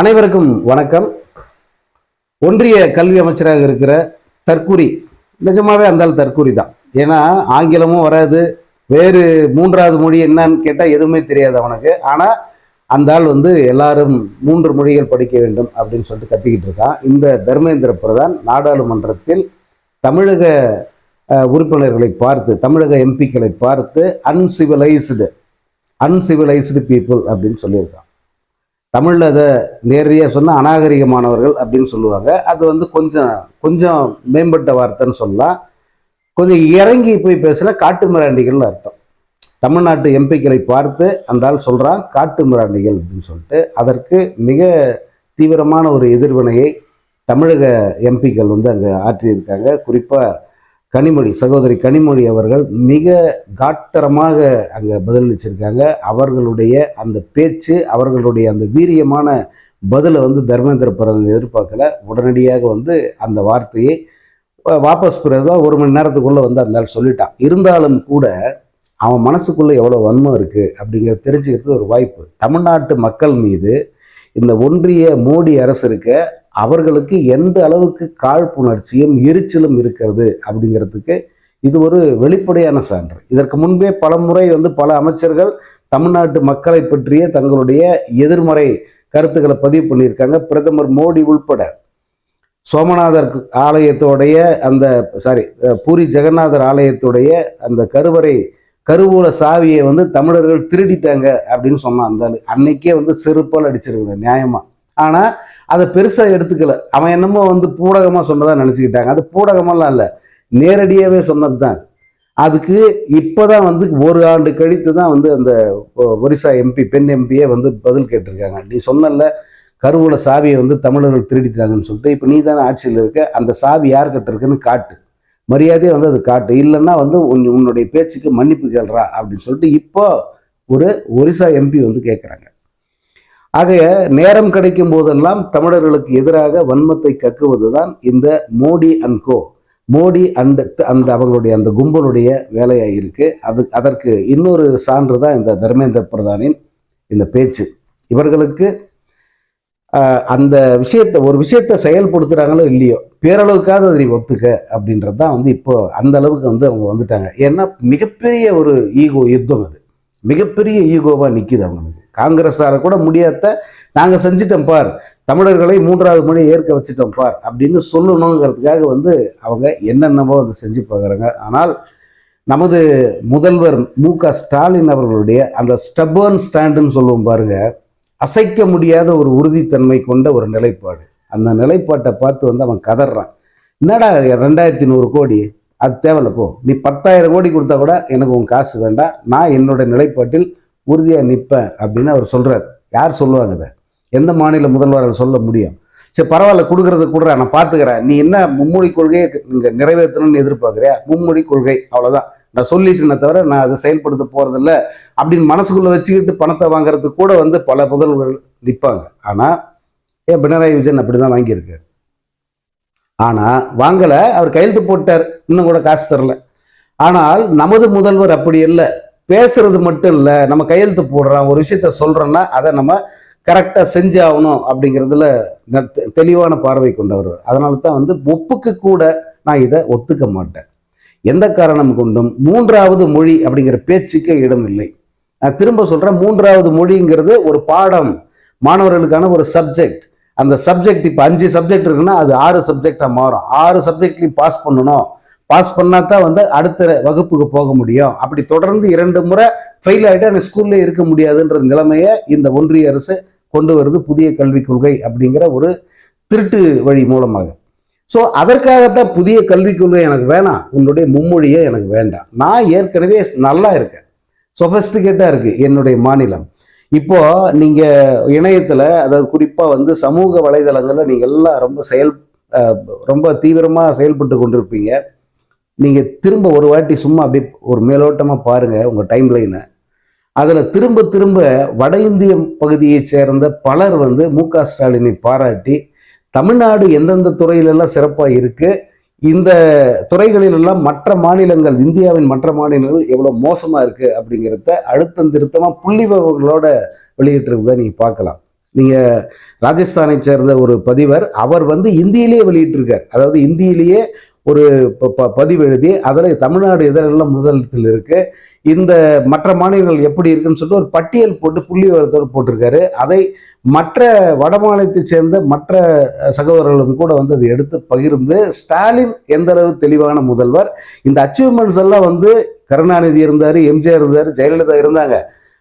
அனைவருக்கும் வணக்கம். ஒன்றிய கல்வி அமைச்சராக இருக்கிற தற்கூரி நிஜமாவே அந்த தற்கூரி தான். ஏன்னா ஆங்கிலமும் வராது வேறு மூன்றாவது மொழி என்னன்னு கேட்டால் எதுவுமே தெரியாது அவனுக்கு. ஆனால் அந்த ஆள் வந்து எல்லாரும் மூன்று மொழிகள் படிக்க வேண்டும் அப்படின்னு சொல்லிட்டு கத்திக்கிட்டு இருக்கான். இந்த தர்மேந்திர பிரதான் நாடாளுமன்றத்தில் தமிழக உறுப்பினர்களை பார்த்து தமிழக எம்பிக்களை பார்த்து அன்சிவிலைஸ்டு அன்சிவிலைஸ்டு பீப்புள் அப்படின்னு சொல்லியிருக்கான். தமிழில் அதை நேரடியாக சொன்னால் அநாகரிகமானவர்கள் அப்படின்னு சொல்லுவாங்க. அது வந்து கொஞ்சம் கொஞ்சம் மேம்பட்ட வார்த்தைன்னு சொல்லலாம். கொஞ்சம் இறங்கி போய் பேசினா காட்டு மிராண்டிகள்னு அர்த்தம். தமிழ்நாட்டு எம்பிக்களை பார்த்து அந்த ஆள் சொல்கிறான் காட்டு மிராண்டிகள் அப்படின்னு சொல்லிட்டு. அதற்கு மிக தீவிரமான ஒரு எதிர்வினையை தமிழக எம்பிக்கள் வந்து அங்கே ஆற்றியிருக்காங்க. குறிப்பாக கனிமொழி சகோதரி கனிமொழி அவர்கள் மிக காட்டரமாக அங்கே பதிலளிச்சிருக்காங்க. அவர்களுடைய அந்த பேச்சு அவர்களுடைய அந்த வீரியமான பதிலை வந்து தர்மேந்திர பிரதான் எதிர்பார்க்கல. உடனடியாக வந்து அந்த வார்த்தையை வாபஸ் பெறதா ஒரு மணி நேரத்துக்குள்ளே வந்து அந்த ஆள் சொல்லிட்டான். இருந்தாலும் கூட அவன் மனசுக்குள்ளே எவ்வளோ வன்மம் இருக்குது அப்படிங்கிறத தெரிஞ்சுக்கிறதுக்கு ஒரு வாய்ப்பு. தமிழ்நாட்டு மக்கள் மீது இந்த ஒன்றிய மோடி அரசு இருக்க அவர்களுக்கு எந்த அளவுக்கு காழ்ப்புணர்ச்சியும் எரிச்சலும் இருக்கிறது அப்படிங்கிறதுக்கு இது ஒரு வெளிப்படையான சான்று. இதற்கு முன்பே பல முறை வந்து பல அமைச்சர்கள் தமிழ்நாட்டு மக்களை பற்றிய தங்களுடைய எதிர்மறை கருத்துக்களை பதிவு பண்ணியிருக்காங்க. பிரதமர் மோடி உள்பட சோமநாதர் ஆலயத்தோடைய அந்த சாரி பூரி ஜெகநாதர் ஆலயத்துடைய அந்த கருவறை கருவூல சாவியை வந்து தமிழர்கள் திருடிட்டாங்க அப்படின்னு சொன்னான் அந்த அன்னைக்கே வந்து செருப்பால் அடிச்சிருக்கணும் நியாயமா? ஆனால் அதை பெருசாக எடுத்துக்கல. அவன் என்னமோ வந்து பூடகமாக சொன்னதாக நினச்சிக்கிட்டாங்க. அது பூடகமெல்லாம் இல்லை. நேரடியாகவே சொன்னது தான் அதுக்கு இப்போதான் வந்து ஒரு ஆண்டு கழித்து தான் வந்து அந்த ஒரிசா எம்பி பெண் எம்பியே வந்து பதில் கேட்டிருக்காங்க. நீ சொன்னல கருவூல சாவியை வந்து தமிழர்கள் திருடிட்டாங்கன்னு சொல்லிட்டு இப்போ நீ தானே ஆட்சியில் இருக்க அந்த சாவி யார்கிட்ட இருக்குன்னு காட்டு. மரியாதையை வந்து அது காட்டு. இல்லைன்னா வந்து உன் உன்னுடைய பேச்சுக்கு மன்னிப்பு கேள்றா அப்படின்னு சொல்லிட்டு இப்போ ஒரு ஒரிசா எம்பி வந்து கேட்குறாங்க ஆகைய நேரம் கிடைக்கும் போதெல்லாம் தமிழர்களுக்கு எதிராக வன்மத்தை கக்குவது தான் இந்த Modi and co Modi and அந்த அவங்களுடைய அந்த கும்பலுடைய வேலையாக இருக்குது அது அதற்கு இன்னொரு சான்று தான் இந்த தர்மேந்திர பிரதானின் இந்த பேச்சு. இவர்களுக்கு அந்த விஷயத்தை ஒரு விஷயத்தை செயல்படுத்துகிறாங்களோ இல்லையோ பேரளவுக்காவது அதை நீ ஒத்துக்க அப்படின்றது தான் வந்து இப்போ அந்த அளவுக்கு வந்து அவங்க வந்துட்டாங்க. ஏன்னா மிகப்பெரிய ஒரு ஈகோ யுத்தம் அது. மிகப்பெரிய ஈகோவாக நிற்கிது அவங்களுக்கு. காங்கிரஸார கூட முடியாத நாங்கள் செஞ்சிட்டோம் பார் தமிழர்களை மூன்றாவது மொழி ஏற்க வச்சுட்டோம் பார் அப்படின்னு சொல்லணுங்கிறதுக்காக வந்து அவங்க என்னென்னவோ வந்து செஞ்சு பார்க்குறாங்க ஆனால் நமது முதல்வர் மு க ஸ்டாலின் அவர்களுடைய அந்த ஸ்டபர்ன் ஸ்டாண்டுன்னு சொல்லுவோம் பாருங்க அசைக்க முடியாத ஒரு உறுதித்தன்மை கொண்ட ஒரு நிலைப்பாடு. அந்த நிலைப்பாட்டை பார்த்து வந்து அவன் கதறான். என்னடா ரெண்டாயிரத்தி நூறு கோடி அது தேவையில்ல போ. நீ பத்தாயிரம் கோடி கொடுத்தா கூட எனக்கு உன் காசு வேண்டாம். நான் என்னோட நிலைப்பாட்டில் உறுதியாக நிற்பேன் அப்படின்னு அவர் சொல்கிறார் யார் சொல்லுவாங்க அதை எந்த மாநில முதல்வரால் சொல்ல முடியும்? சரி பரவாயில்ல கொடுக்குறத கொடுறா நான் பார்த்துக்கிறேன். நீ என்ன மும்மொழி கொள்கையை நீங்கள் நிறைவேற்றணும்னு எதிர்பார்க்குறியா? மும்மொழி கொள்கை அவ்வளோதான் நான் சொல்லிட்டேனே தவிர நான் அதை செயல்படுத்த போகிறதில்ல அப்படின்னு மனசுக்குள்ளே வச்சுக்கிட்டு பணத்தை வாங்குறதுக்கு கூட வந்து பல முதல்வர்கள் நிற்பாங்க. ஆனால் ஏன் பினராயி விஜயன் அப்படி தான் வாங்கியிருக்காரு? ஆனால் வாங்கலை அவர் கையெழுத்து போட்டார். இன்னும் கூட காசு தரல. ஆனால் நமது முதல்வர் அப்படி இல்லை. பேசுறது மட்டும் இல்லை. நம்ம கையெழுத்து போடுறோம். ஒரு விஷயத்த சொல்கிறோன்னா அதை நம்ம கரெக்டாக செஞ்சு ஆகணும் அப்படிங்கிறதுல தெ- தெளிவான பார்வை கொண்டவர். அதனால தான் வந்து ஒப்புக்கு கூட நான் இதை ஒத்துக்க மாட்டேன். எந்த காரணம் கொண்டும் மூன்றாவது மொழி அப்படிங்கிற பேச்சுக்கே இடம் இல்லை. நான் திரும்ப சொல்கிறேன் மூன்றாவது மொழிங்கிறது ஒரு பாடம். மாணவர்களுக்கான ஒரு சப்ஜெக்ட் அந்த சப்ஜெக்ட் இப்போ அஞ்சு சப்ஜெக்ட் இருக்குன்னா அது ஆறு சப்ஜெக்டாக மாறும். ஆறு சப்ஜெக்ட்லையும் பாஸ் பண்ணணும். பாஸ் பண்ணா தான் வந்து அடுத்த வகுப்புக்கு போக முடியும். அப்படி தொடர்ந்து இரண்டு முறை ஃபெயில் ஆகிட்டு அந்த ஸ்கூல்லே இருக்க முடியாதுன்ற நிலைமையை இந்த ஒன்றிய அரசு கொண்டு வருது புதிய கல்விக் கொள்கை அப்படிங்கிற ஒரு திருட்டு வழி மூலமாக. ஸோ அதற்காகத்தான் புதிய கல்விக் கொள்கை எனக்கு வேணாம். உன்னுடைய மும்மொழியே எனக்கு வேண்டாம். நான் ஏற்கனவே நல்லா இருக்கேன். சொஃபஸ்டிகேட்டாக இருக்குது என்னுடைய மாநிலம். இப்போ நீங்கள் இணையத்தில் அதாவது குறிப்பாக வந்து சமூக வலைதளங்களில் நீங்கள் எல்லாம் ரொம்ப செயல் ரொம்ப தீவிரமாக செயல்பட்டு கொண்டிருப்பீங்க. நீங்கள் திரும்ப ஒரு வாட்டி சும்மா அப்படியே ஒரு மேலோட்டமாக பாருங்கள் உங்கள் டைம் லைனை அதில் திரும்ப திரும்ப வட இந்திய பகுதியைச் சேர்ந்த பலர் வந்து மு க ஸ்டாலினை பாராட்டி தமிழ்நாடு எந்தெந்த துறையிலெல்லாம் சிறப்பாக இருக்குது இந்த துறைகளிலெல்லாம் மற்ற மாநிலங்கள் இந்தியாவின் மற்ற மாநிலங்கள் எவ்வளோ மோசமாக இருக்குது அப்படிங்கிறத அழுத்தம் திருத்தமாக புள்ளி விவரங்களோட வெளியிட்டிருக்கிறத நீங்கள் பார்க்கலாம். நீங்க ராஜஸ்தானை சேர்ந்த ஒரு பதிவர் அவர் வந்து இந்தியிலேயே வெளியிட்டிருக்கார். அதாவது இந்தியிலேயே ஒரு ப- ப- பதிவு எழுதி அதில் தமிழ்நாடு எதிரெல்லாம் முதலிடத்தில் இருக்குது இந்த மற்ற மாநிலங்கள் எப்படி இருக்குன்னு சொல்லிட்டு ஒரு பட்டியல் போட்டு புள்ளி விவரத்தோடு போட்டிருக்காரு. அதை மற்ற வட மாநிலத்தைச் சேர்ந்த மற்ற சகோதரர்களும் கூட வந்து அதை எடுத்து பகிர்ந்து ஸ்டாலின் எந்த அளவு தெளிவான முதல்வர்? இந்த அச்சீவ்மெண்ட்ஸ் எல்லாம் வந்து கருணாநிதி இருந்தார் எம்ஜிஆர் இருந்தார் ஜெயலலிதா இருந்தாங்க.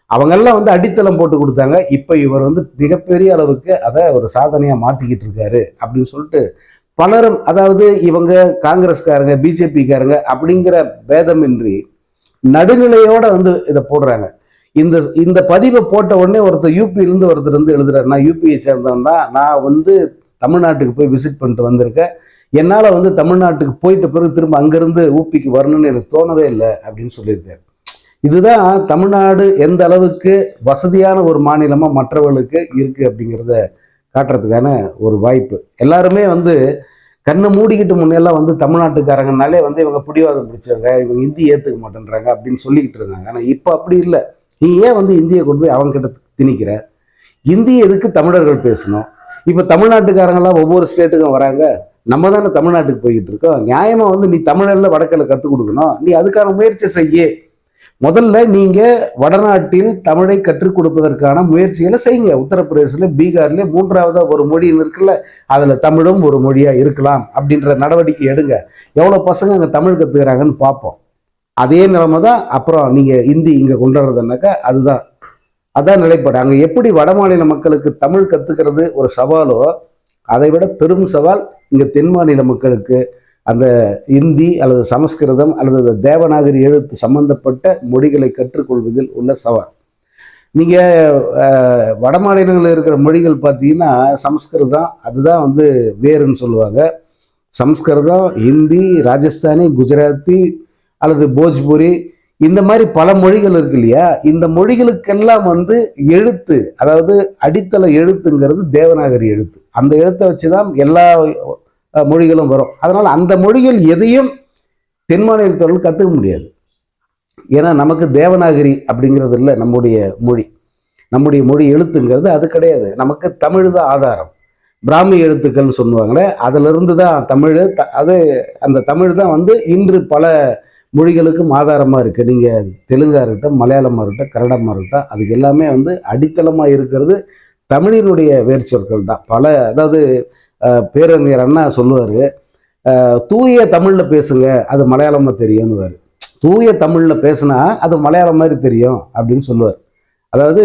அவங்கெல்லாம் வந்து அடித்தளம் போட்டு கொடுத்தாங்க. இப்போ இவர் வந்து மிகப்பெரிய அளவுக்கு அதை ஒரு சாதனையாக மாற்றிக்கிட்டு இருக்காரு அப்படின்னு சொல்லிட்டு பலரும் அதாவது இவங்க காங்கிரஸ்காரங்க பிஜேபிக்காரங்க அப்படிங்கிற பேதமின்றி நடுநிலையோட வந்து இதை போடுறாங்க. இந்த இந்த பதிவை போட்ட உடனே ஒருத்தர் யூபியிலேருந்து ஒருத்தர் வந்து எழுதுறாரு நான் யூபியை சேர்ந்தவன் தான். நான் வந்து தமிழ்நாட்டுக்கு போய் விசிட் பண்ணிட்டு வந்திருக்கேன். என்னால் வந்து தமிழ்நாட்டுக்கு போயிட்ட பிறகு திரும்ப அங்கேருந்து ஊப்பிக்கு வரணும்னு எனக்கு தோணவே இல்லை அப்படின்னு சொல்லியிருக்காரு. இதுதான் தமிழ்நாடு எந்த அளவுக்கு வசதியான ஒரு மாநிலமாக மற்றவர்களுக்கு இருக்குது அப்படிங்கிறத காட்டுறதுக்கான ஒரு வாய்ப்பு. எல்லாருமே வந்து கண்ணை மூடிக்கிட்டு முன்னெல்லாம் வந்து தமிழ்நாட்டுக்காரங்கனாலே வந்து இவங்க பிடிவாதம் பிடிச்சவங்க இவங்க இந்தி ஏற்றுக்க மாட்டேன்றாங்க அப்படின்னு சொல்லிக்கிட்டு இருந்தாங்க. ஆனால் இப்போ அப்படி இல்லை. நீ ஏன் வந்து இந்தியை கொண்டு போய் அவங்ககிட்ட திணிக்கிற? இந்தி எதுக்கு தமிழர்கள் பேசணும்? இப்போ தமிழ்நாட்டுக்காரங்களாம் ஒவ்வொரு ஸ்டேட்டுக்கும் வராங்க. நம்ம தானே தமிழ்நாட்டுக்கு போய்கிட்டு இருக்கோம். நியாயமாக வந்து நீ தமிழரில் வடக்கில் கற்றுக் கொடுக்கணும். நீ அதுக்கான முயற்சி செய்ய. முதல்ல நீங்கள் வடநாட்டில் தமிழை கற்றுக் கொடுப்பதற்கான முயற்சிகளை செய்யுங்க. உத்தரப்பிரதேசில் பீகார்ல மூன்றாவதாக ஒரு மொழின்னு இருக்குல்ல அதில் தமிழும் ஒரு மொழியாக இருக்கலாம் அப்படின்ற நடவடிக்கை எடுங்க. எவ்வளோ பசங்க அங்கே தமிழ் கற்றுக்கிறாங்கன்னு பார்ப்போம் அதே நிலைமை தான் அப்புறம் நீங்கள் இந்தி இங்கே கொண்டு வர்றதுனாக்கா அதுதான். அதான் நிலைப்பாடு. அங்கே எப்படி வடமாநில மக்களுக்கு தமிழ் கற்றுக்கிறது ஒரு சவாலோ அதை விட பெரும் சவால் இங்கே தென் மாநில மக்களுக்கு. அந்த இந்தி அல்லது சமஸ்கிருதம் அல்லது அந்த தேவநாகரி எழுத்து சம்பந்தப்பட்ட மொழிகளை கற்றுக்கொள்வதில் உள்ள சவால். நீங்கள் வட மாநிலங்களில் இருக்கிற மொழிகள் பார்த்தீங்கன்னா சமஸ்கிருதம் அதுதான் வந்து வேறுன்னு சொல்லுவாங்க. சமஸ்கிருதம் ஹிந்தி ராஜஸ்தானி குஜராத்தி அல்லது போஜ்புரி இந்த மாதிரி பல மொழிகள் இருக்கு இல்லையா? இந்த மொழிகளுக்கெல்லாம் வந்து எழுத்து அதாவது அடித்தள எழுத்துங்கிறது தேவநாகரி எழுத்து. அந்த எழுத்தை வச்சு தான் எல்லா மொழிகளும் வரும். அதனால் அந்த மொழிகள் எதையும் தென் மாநிலத்தவர்கள் கற்றுக்க முடியாது. ஏன்னா நமக்கு தேவநாகரி அப்படிங்கிறது இல்லை நம்முடைய மொழி. நம்முடைய மொழி எழுத்துங்கிறது அது கிடையாது. நமக்கு தமிழ் தான் ஆதாரம். பிராமி எழுத்துக்கள்னு சொல்லுவாங்களே அதிலிருந்து தான் தமிழ் த- அது அந்த தமிழ் தான் வந்து இன்று பல மொழிகளுக்கும் ஆதாரமாக இருக்குது நீங்கள் தெலுங்காக இருக்கட்டும் மலையாளமாக இருக்கட்டும் கன்னடமாக இருக்கட்டும் அதுக்கு எல்லாமே வந்து அடித்தளமாக இருக்கிறது தமிழினுடைய வேர்ச்சொற்கள் தான். பல அதாவது பேரறிஞர் அண்ணா சொல்லுவார் தூய தமிழில் பேசுங்க அது மலையாளமாக தெரியும்னுவார். தூய தமிழில் பேசுனா அது மலையாளம் மாதிரி தெரியும் அப்படின்னு சொல்லுவார். அதாவது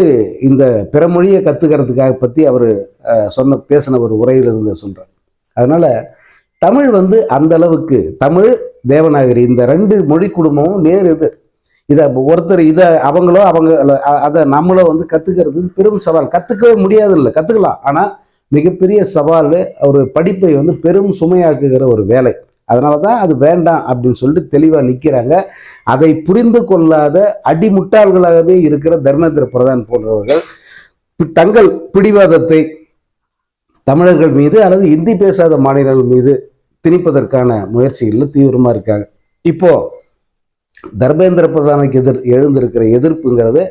இந்த பிற மொழியை கற்றுக்கிறதுக்காக பற்றி அவர் சொன்ன பேசின ஒரு உரையிலிருந்து சொல்கிறார் அதனால் தமிழ் வந்து அந்த அளவுக்கு தமிழ் தேவநாகரி இந்த ரெண்டு மொழி குடும்பமும் நேர் இது இதை ஒருத்தர் இதை அவங்களோ அவங்க அதை நம்மளோ வந்து கற்றுக்கிறது பெரும் சவால். கற்றுக்கவே முடியாது இல்லை கற்றுக்கலாம் ஆனால் மிகப்பெரிய சவால் ஒரு படிப்பை வந்து பெரும் சுமையாக்குகிற ஒரு வேலை. அதனால தான் அது வேண்டாம் அப்படின்னு சொல்லிட்டு தெளிவாக நிற்கிறாங்க அதை புரிந்து கொள்ளாத அடிமுட்டாள்களாகவே இருக்கிற தர்மேந்திர பிரதான் போன்றவர்கள் தங்கள் பிடிவாதத்தை தமிழர்கள் மீது அல்லது இந்தி பேசாத மாநிலங்கள் மீது திணிப்பதற்கான முயற்சிகளில் தீவிரமாக இருக்காங்க. இப்போ தர்மேந்திர பிரதானுக்கு எதிர் எழுந்திருக்கிற எதிர்ப்புங்கிறது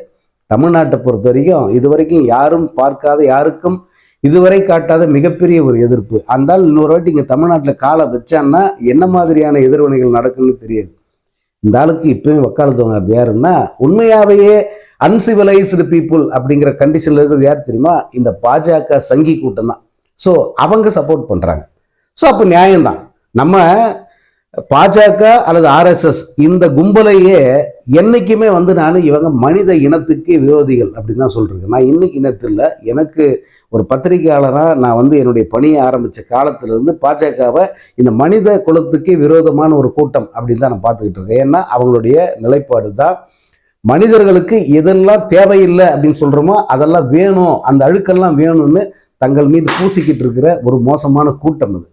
தமிழ்நாட்டை பொறுத்த வரைக்கும் இதுவரைக்கும் யாரும் பார்க்காத யாருக்கும் இதுவரை காட்டாத மிகப்பெரிய ஒரு எதிர்ப்பு. அந்த இன்னொரு வாட்டி இங்கே தமிழ்நாட்டில் காலை வச்சான்னா என்ன மாதிரியான எதிர்வினைகள் நடக்குன்னு தெரியாது. இந்த ஆளுக்கு இப்பயும் வக்காலத்து வாங்குறது யாருன்னா உண்மையாகவே அன்சிவிலைஸ்டு பீப்புள் அப்படிங்கிற கண்டிஷனில் இருக்கிறது யார் தெரியுமா? இந்த பாஜக சங்கி கூட்டம் தான். ஸோ அவங்க சப்போர்ட் பண்ணுறாங்க ஸோ அப்போ நியாயம்தான். நம்ம பாஜக அல்லது ஆர்எஸ்எஸ் இந்த கும்பலையே என்னைக்குமே வந்து நான் இவங்க மனித இனத்துக்கு விரோதிகள் அப்படின்னு தான் சொல்றேன். நான் இன்னைக்கு இனத்தில் எனக்கு ஒரு பத்திரிகையாளராக நான் வந்து என்னுடைய பணியை ஆரம்பித்த காலத்திலிருந்து பாஜகவை இந்த மனித குலத்துக்கு விரோதமான ஒரு கூட்டம் அப்படின்னு தான் நான் பார்த்துக்கிட்டு இருக்கேன். ஏன்னா அவங்களுடைய நிலைப்பாடு தான் மனிதர்களுக்கு எதெல்லாம் தேவையில்லை அப்படின்னு சொல்கிறோமோ அதெல்லாம் வேணும். அந்த அழுக்கெல்லாம் வேணும்னு தங்கள் மீது பூசிக்கிட்டு இருக்கிற ஒரு மோசமான கூட்டம் அது.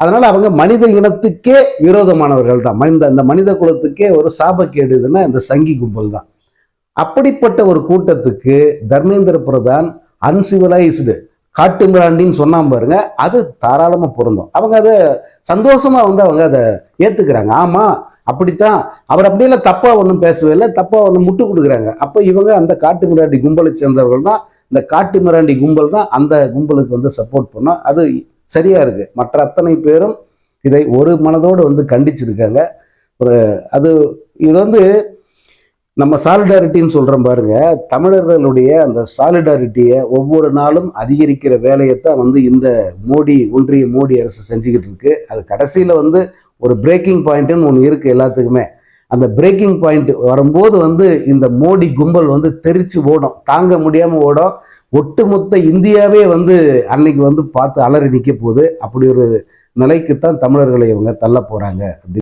அதனால அவங்க மனித இனத்துக்கே விரோதமானவர்கள் தான் மனித அந்த மனித குலத்துக்கே ஒரு சாபக்கேடுதுன்னா இந்த சங்கி கும்பல் தான் அப்படிப்பட்ட ஒரு கூட்டத்துக்கு தர்மேந்திர பிரதான் அன்சிவிலைஸ்டு காட்டு மிராண்டின்னு சொன்னாம பாருங்க அது தாராளமாக பொருந்தும். அவங்க அதை சந்தோஷமா வந்து அவங்க அதை ஏத்துக்கிறாங்க. ஆமா அப்படித்தான். அவர் அப்படியெல்லாம் தப்பா ஒன்றும் பேசவே இல்லை தப்பா ஒன்றும் முட்டு கொடுக்குறாங்க. அப்போ இவங்க அந்த காட்டு மிராண்டி கும்பலை சேர்ந்தவர்கள் தான் இந்த காட்டு மிராண்டி கும்பல் தான் அந்த கும்பலுக்கு வந்து சப்போர்ட் பண்ணோம். அது சரியா இருக்கு. மற்ற அத்தனை பேரும் இதை ஒரு மனதோடு வந்து கண்டிச்சிருக்காங்க. ஒரு அது இது வந்து நம்ம சாலிடாரிட்டின்னு சொல்கிறோம் பாருங்க. தமிழர்களுடைய அந்த சாலிடாரிட்டியை ஒவ்வொரு நாளும் அதிகரிக்கிற வேலையைத்தான் வந்து இந்த மோடி ஒன்றிய மோடி அரசு செஞ்சுக்கிட்டு இருக்கு. அது கடைசியில் வந்து ஒரு பிரேக்கிங் பாயிண்ட்டுன்னு ஒன்று இருக்குது எல்லாத்துக்குமே. அந்த பிரேக்கிங் பாயிண்ட் வரும்போது வந்து இந்த மோடி கும்பல் வந்து தெரிச்சு ஓடும். தாங்க முடியாமல் ஓடும். ஒட்டுமொத்த இந்தியாவே வந்து அன்னைக்கு வந்து பார்த்து அலறி நிற்க போகுது. அப்படி ஒரு நிலைக்குத்தான் தமிழர்களை இவங்க தள்ள போகிறாங்க அப்படி